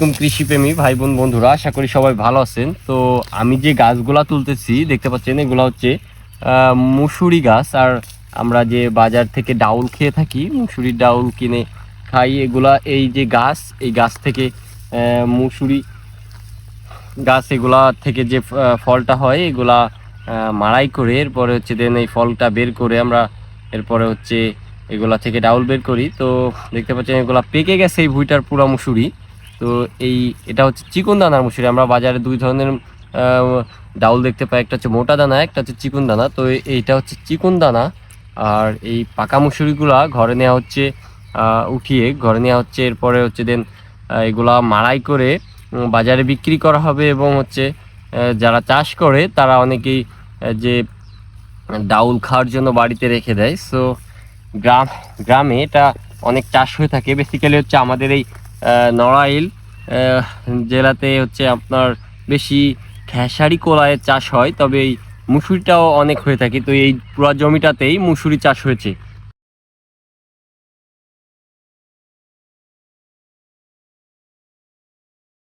আলাইকুম কৃষিপ্রেমী ভাই বোন বন্ধুরা, আশা করি সবাই ভালো আছেন। তো আমি যে গাছগুলা তুলতেছি, দেখতে পাচ্ছেন, এগুলা হচ্ছে মুসুরি গাছ। আর আমরা যে বাজার থেকে ডাউল খেয়ে থাকি, মুসুরির ডাউল কিনে খাই, এগুলা এই যে গাছ, এই গাছ থেকে মুসুরি গাছ এগুলা থেকে যে ফলটা হয়, এগুলা মাড়াই করে, এরপরে হচ্ছে দেন এই ফলটা বের করে আমরা এরপরে হচ্ছে এগুলা থেকে ডাউল বের করি। তো দেখতে পাচ্ছেন, এগুলা পেকে গেছে এই ভুইটার পুরা মুসুরি। তো এই, এটা হচ্ছে চিকন দানার মুসুরি। আমরা বাজারে দুই ধরনের ডাউল দেখতে পাই। একটা হচ্ছে মোটা দানা, একটা হচ্ছে চিকন দানা তো এইটা হচ্ছে চিকন দানা আর এই পাকা মুসুরিগুলা ঘরে নেওয়া হচ্ছে উঠিয়ে। ঘরে নেওয়া হচ্ছে, এরপরে হচ্ছে দেন এগুলা মাড়াই করে বাজারে বিক্রি করা হবে এবং হচ্ছে যারা চাষ করে, তারা অনেকেই যে ডাউল খাওয়ার জন্য বাড়িতে রেখে দেয়। সো গ্রাম, গ্রামে এটা অনেক চাষ হয়ে থাকে। বেসিক্যালি হচ্ছে আমাদের এই নড়াইল জেলাতে হচ্ছে আপনার বেশি খেসারি কলায়ের চাষ হয়, তবে এই মুসুরিটাও অনেক হয়ে থাকে। তো এই পুরা জমিটাতেই মুসুরি চাষ হয়েছে।